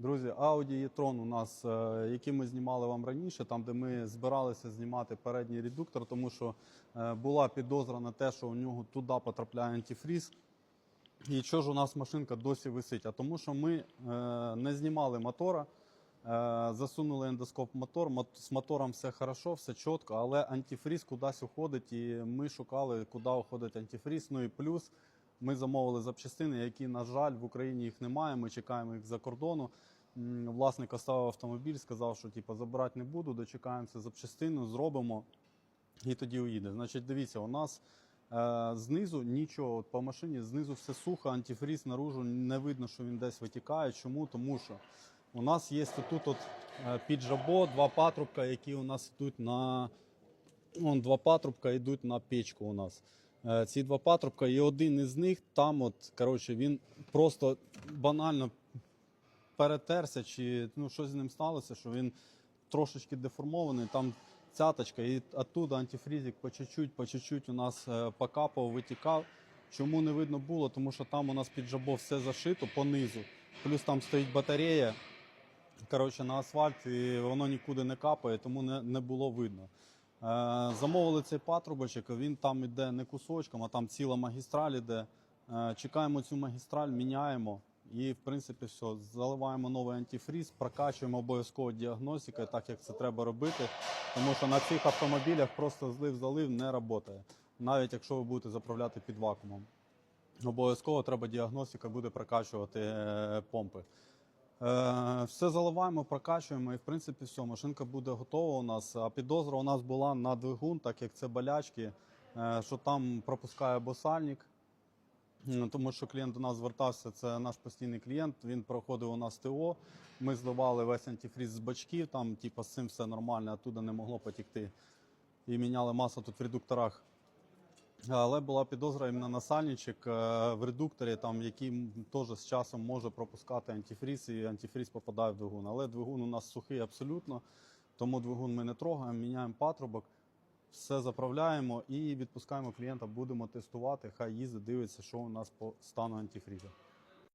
Друзі, Audi e-tron у нас, е, який ми знімали вам раніше, там де ми збиралися знімати передній редуктор, тому що е, була підозра на те, що у нього туди потрапляє антифріз. І що ж у нас машинка досі висить? А тому, що ми е, не знімали мотора, засунули ендоскоп мотор. З мотором все хорошо, все чітко, але антифріз кудись уходить, і ми шукали, куди уходить антифріз. Ну і плюс ми замовили запчастини, які, на жаль, в Україні їх немає. Ми чекаємо їх з-за кордону. Власник оставив автомобіль, сказав, що типу, забирати не буду, дочекаємося запчастину, зробимо і тоді уїде. Значить, дивіться, у нас е, знизу нічого, от по машині знизу все сухо, антифріз наружу не видно, що він десь витікає. Чому? Тому що у нас є тут от е, під жабо два патрубка, які у нас йдуть на Вон два патрубка йдуть на печку у нас. Е, Ці два патрубка, і один із них там, от, коротше, він просто банально перетерся, чи ну, щось з ним сталося, що він трошечки деформований, там цяточка, і оттуда антифрізик по чуть-чуть, по чуть-чуть у нас е, покапав, витікав. Чому не видно було? Тому що там у нас під жабо все зашито по низу. Плюс там стоїть батарея коротше, на асфальт, і воно нікуди не капає, тому не, не було видно. Е, замовили цей патрубочок, він там іде не кусочком, а там ціла магістраль іде. Е, чекаємо цю магістраль, міняємо. І, в принципі, все, заливаємо новий антифріз, прокачуємо обов'язково діагностикою, так як це треба робити. Тому що на цих автомобілях просто злив-залив не працює, навіть якщо ви будете заправляти під вакуумом. Обов'язково треба діагностика буде прокачувати е, помпи. Е, все заливаємо, прокачуємо, і в принципі все, машинка буде готова у нас. А підозра у нас була на двигун, так як це болячки, е, що там пропускає босальник. Тому що клієнт до нас звертався, це наш постійний клієнт. Він проходив у нас ТО. Ми зливали весь антифріз з бачків, там, типу, з цим все нормально, оттуда не могло потікти. І міняли масло тут в редукторах. Але була підозра іменно на сальничок е, в редукторі, там, який теж з часом може пропускати антифріз, і антифріз попадає в двигун. Але двигун у нас сухий абсолютно, тому двигун ми не трогаємо, міняємо патрубок, все заправляємо і відпускаємо клієнта, будемо тестувати. Хай їздить, дивиться, що у нас по стану антифрізу.